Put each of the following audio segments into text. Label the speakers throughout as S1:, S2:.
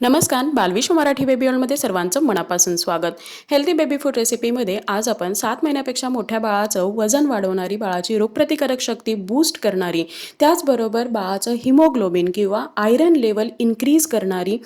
S1: नमस्कार बालविश्व मराठी बेबी ऑलमध्ये सर्वांचं मनापासून स्वागत. हेल्दी बेबी फूड रेसिपीमध्ये आज आपण सात महिन्यापेक्षा मोठ्या बाळाचं वजन वाढवणारी बाळाची रोगप्रतिकारक शक्ती बूस्ट करणारी त्याचबरोबर बाळाचं हिमोग्लोबिन किंवा आयरन लेवल इन्क्रीज करणारी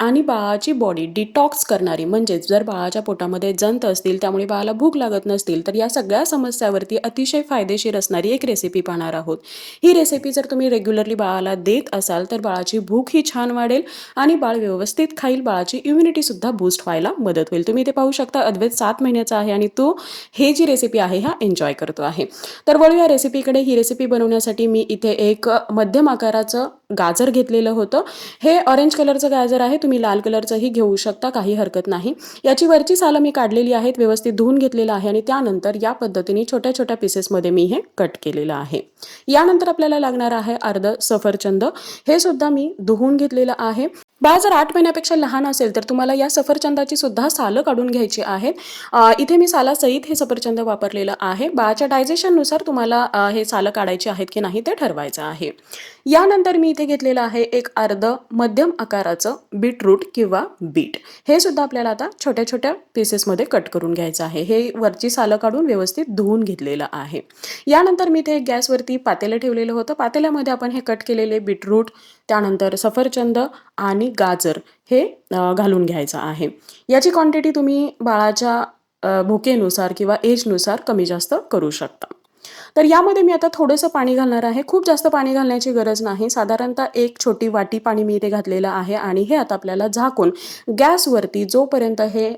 S1: आणि बाळाची बॉडी डिटॉक्स करणारी म्हणजेच जर बाळाच्या पोटामध्ये जंत असतील त्यामुळे बाळाला भूक लागत नसतील तर या सगळ्या समस्यावरती अतिशय फायदेशीर असणारी एक रेसिपी पाहणार आहोत. ही रेसिपी जर तुम्ही रेग्युलरली बाळाला देत असाल तर बाळाची भूक ही छान वाढेल आणि बाळ व्यवस्थित खाईल बाळाची इम्युनिटी सुद्धा बूस्ट व्हायला मदत होईल. तुम्ही ते पाहू शकता अद्वैत सात महिन्याचा आहे आणि तो हे जी रेसिपी आहे हा एन्जॉय करतो आहे. तर वळू या रेसिपीकडे ही रेसिपी बनवण्यासाठी मी इथे एक मध्यम आकाराचं गाजर घेतलेलं होतं. हे ऑरेंज कलरचं गाजर आहे. तुम्ही लाल कलरचंही घेऊ शकता. काही हरकत नाही. याची वरची सालं मी काढलेली आहेत. व्यवस्थित धुवून घेतलेलं आहे आणि त्यानंतर या पद्धतीने छोट्या छोट्या पीसेसमध्ये मी हे कट केलेलं आहे. यानंतर आपल्याला लागणार आहे अर्ध सफरचंद. हे सुद्धा मी धुवून घेतलेलं आहे. बाळ जर आठ महिन्यापेक्षा लहान असेल तर तुम्हाला या सफरचंदाची सुद्धा सालं काढून घ्यायची आहेत. इथे मी सालासहित हे सफरचंद वापरलेलं आहे. बाळाच्या डायजेशननुसार तुम्हाला हे सालं काढायची आहेत की नाही ते ठरवायचं आहे. यानंतर मी इथे घेतलेलं आहे एक अर्ध मध्यम आकाराचं बीटरूट किंवा बीट. हे सुद्धा आपल्याला आता छोट्या छोट्या पीसेसमध्ये कट करून घ्यायचं आहे. हे वरची सालं काढून व्यवस्थित धुवून घेतलेलं आहे. यानंतर मी इथे गॅसवरती पातेलं ठेवलेलं होतं. पातेल्यामध्ये आपण हे कट केलेले बीटरूट त्यानंतर सफरचंद आणि गाजर हे घालून घ्यायचं आहे. याची क्वांटिटी तुम्ही बाळाच्या भुकेनुसार किंवा एजनुसार कमी जास्त करू शकता. तर यामध्ये मी आता थोडंसं पाणी घालणार आहे. खूप जास्त पाणी घालण्याची गरज नाही. साधारणतः एक छोटी वाटी पाणी मी इथे घातलेलं आहे आणि हे आता आपल्याला झाकून गॅसवरती जोपर्यंत हे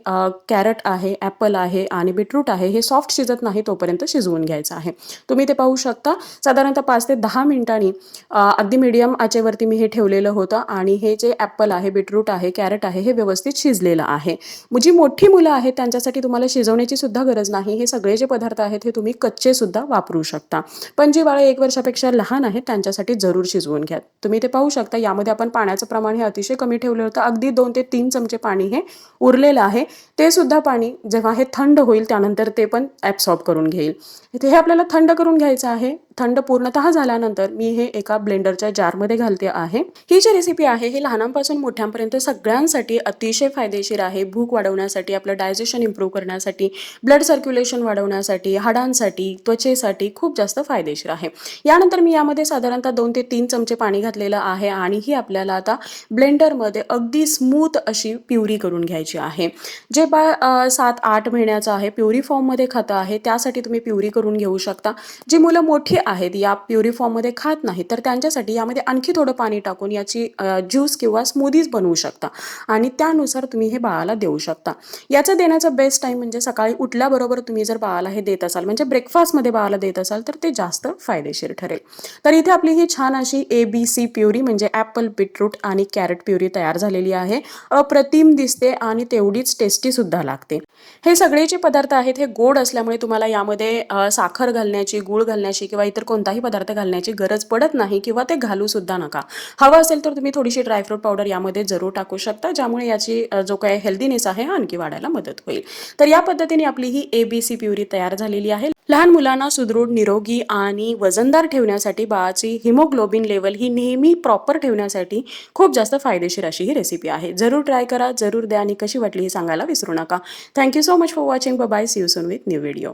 S1: कॅरट आहे ॲपल आहे आणि बीटरूट आहे हे सॉफ्ट शिजत नाही तोपर्यंत शिजवून घ्यायचं आहे. तुम्ही ते पाहू शकता साधारणतः पाच ते दहा मिनिटांनी अगदी मीडियम आचेवरती मी हे ठेवलेलं होतं आणि हे जे ॲपल आहे बीटरूट आहे कॅरट आहे हे व्यवस्थित शिजलेलं आहे. जी मोठी मुलं आहेत त्यांच्यासाठी तुम्हाला शिजवण्याची सुद्धा गरज नाही. हे सगळे जे पदार्थ आहेत हे तुम्ही कच्चे सुद्धा वापरू वापरू शकता. पण जी बाळं एक वर्षापेक्षा लहान आहेत त्यांच्यासाठी जरूर शिजवून घ्या. तुम्ही ते पाहू शकता यामध्ये आपण पाण्याचं प्रमाण हे अतिशय कमी ठेवलं होतं. अगदी दोन ते तीन चमचे पाणी हे उरलेलं आहे. ते सुद्धा पाणी जेव्हा हे थंड होईल त्यानंतर ते पण ॲब्सॉर्ब करून घेईल. इथे हे आपल्याला थंड करून घ्यायचं आहे. थंड पूर्णतः झाल्यानंतर मी हे एका ब्लेंडरच्या जारमध्ये घालते आहे. ही जी रेसिपी आहे ही लहानांपासून मोठ्यांपर्यंत सगळ्यांसाठी अतिशय फायदेशीर आहे. भूक वाढवण्यासाठी आपलं डायजेशन इम्प्रूव्ह करण्यासाठी ब्लड सर्क्युलेशन वाढवण्यासाठी हाडांसाठी त्वचेसाठी खूप जास्त फायदेशीर आहे. यानंतर मी यामध्ये साधारणतः दोन ते तीन चमचे पाणी घातलेलं आहे आणि ही आपल्याला आता ब्लेंडरमध्ये अगदी स्मूथ अशी प्युरी करून घ्यायची आहे. जे बाळ सात आठ महिन्याचं आहे प्युरी फॉर्ममध्ये खातं आहे त्यासाठी तुम्ही प्युरी करून घेऊ शकता. जी मुलं मोठी आहेत या प्युरी फॉर्ममध्ये खात नाही तर त्यांच्यासाठी यामध्ये आणखी थोडं पाणी टाकून याची ज्यूस किंवा स्मूदीज बनवू शकता. आणि त्यानुसार तुम्ही हे बाळाला देऊ शकता. याचं देण्याचा बेस्ट टाईम म्हणजे सकाळी उठल्याबरोबर तुम्ही जर बाळाला हे देत असाल म्हणजे ब्रेकफास्टमध्ये बाळाला देत असाल तर ते जास्त फायदेशीर ठरेल. तर इथे आपली ही छान अशी ए बी सी प्युरी म्हणजे ॲपल बीटरूट आणि कॅरेट प्युरी तयार झालेली आहे. अप्रतिम दिसते आणि तेवढीच टेस्टी सुद्धा लागते. हे सगळे जे पदार्थ आहेत हे गोड असल्यामुळे तुम्हाला यामध्ये साखर घालण्याची गूळ घालण्याची किंवा इतर कोणताही पदार्थ घालण्याची गरज पडत नाही किंवा ते घालू सुद्धा नका. हवं असेल तर तुम्ही थोडीशी ड्रायफ्रूट पावडर यामध्ये जरूर टाकू शकता ज्यामुळे याची जो काही हेल्दीनेस आहे हा आणखी वाढायला मदत होईल. तर या पद्धतीने आपली ही ए बी सी प्युरी तयार झालेली आहे. लहान मुलांना सुदृढ निरोगी आणि वजनदार ठेवण्यासाठी बाळाची हिमोग्लोबिन लेवल ही नेहमी प्रॉपर ठेवण्यासाठी खूप जास्त फायदेशीर अशी ही रेसिपी आहे. जरूर ट्राय करा जरूर द्या आणि कशी वाटली ही सांगायला विसरू नका. Thank you so much for watching bye see you soon with new video